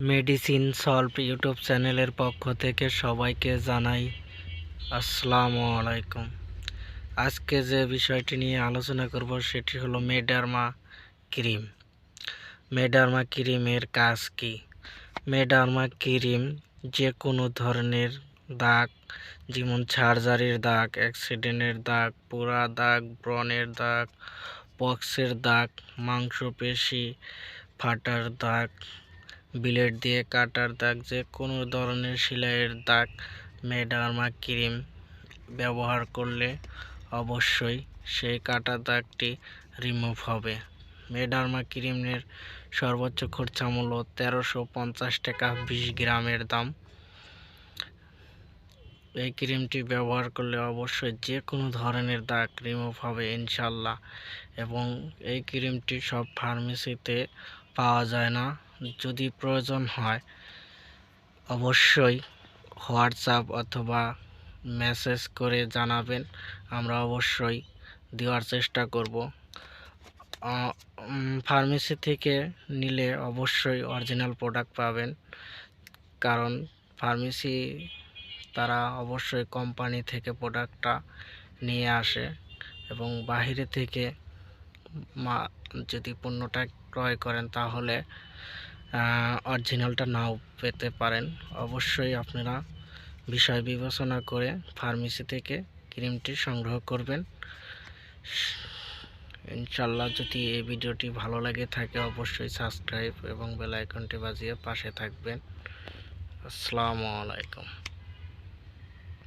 Medicine solve YouTube চ্যানেলের পক্ষ থেকে সবাইকে জানাই আসসালামু আলাইকুম। আজকে যে বিষয়টি নিয়ে আলোচনা করব সেটি হলো মেডারমা ক্রিম। মেডারমা ক্রিমের কাজ কি? মেডারমা ক্রিম যে কোনো ধরনের দাগ, যেমন সার্জারির দাগ, অ্যাক্সিডেন্টের দাগ, পোড়া দাগ, ব্রণের দাগ, পক্সের দাগ, মাংসপেশি, ফাটার দাগ ব্লেড দিয়ে কাটার দাগ যে কোনো ধরনের সেলাইয়ের দাগ, মেডারমা ক্রিম ব্যবহার করলে অবশ্যই সেই কাটা দাগটি রিমুভ হবে। মেডারমা ক্রিমের সর্বোচ্চ খরচা মূল্য তেরোশো পঞ্চাশ টাকা বিশ গ্রামের দাম। এই ক্রিমটি ব্যবহার করলে অবশ্যই যে কোনো ধরনের দাগ রিমুভ হবে ইনশাল্লাহ। এবং এই ক্রিমটি সব ফার্মেসিতে পাওয়া যায় না। যদি প্রয়োজন হয়, অবশ্যই হোয়াটসঅ্যাপ অথবা মেসেজ করে জানাবেন। আমরা অবশ্যই দেওয়ার চেষ্টা করব। ফার্মেসি থেকে নিলে অবশ্যই অরিজিনাল প্রোডাক্ট পাবেন। কারণ ফার্মেসি তারা অবশ্যই কোম্পানি থেকে প্রোডাক্টটা নিয়ে আসে এবং বাহিরে থেকে মা, যদি পণ্যটা ক্রয় করেন, তাহলে অরিজিনালটা নাও পেতে পারেন। অবশ্যই আপনারা বিষয় বিবেচনা করে ফার্মেসি থেকে ক্রিমটি সংগ্রহ করবেন। ইনশাল্লাহ যদি এই ভিডিওটি ভালো লাগে থাকে, অবশ্যই সাবস্ক্রাইব এবং বেল আইকনটি বাজিয়ে পাশে থাকবেন। আসসালামু আলাইকুম।